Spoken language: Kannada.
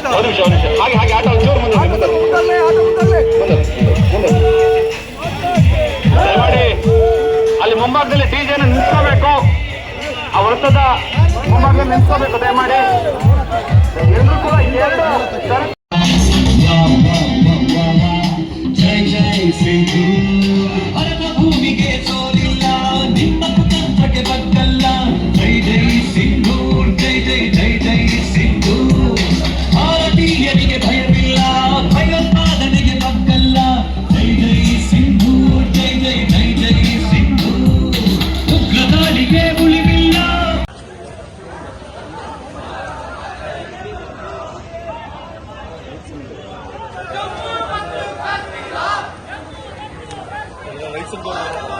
ಅದು ಹಾಗೆ ಹಾಗೆ ಆಟ ಒಂಚೂರು ಮುಂದೆ ದಯಮಾಡಿ ಅಲ್ಲಿ ಮುಂಭಾಗದಲ್ಲಿ ಡಿ ಜೆನ ನಿಲ್ಸ್ಕೋಬೇಕು ಆ ವೃತ್ತದ ಮುಂಭಾಗದಲ್ಲಿ ನಿಲ್ಸ್ಕೋಬೇಕು ದಯಮಾಡಿ. ಎಲ್ಲರೂ ಕೂಡ ಎರಡು ಜೈ ಜೈ ಸಿಂಧು Bolsonaro.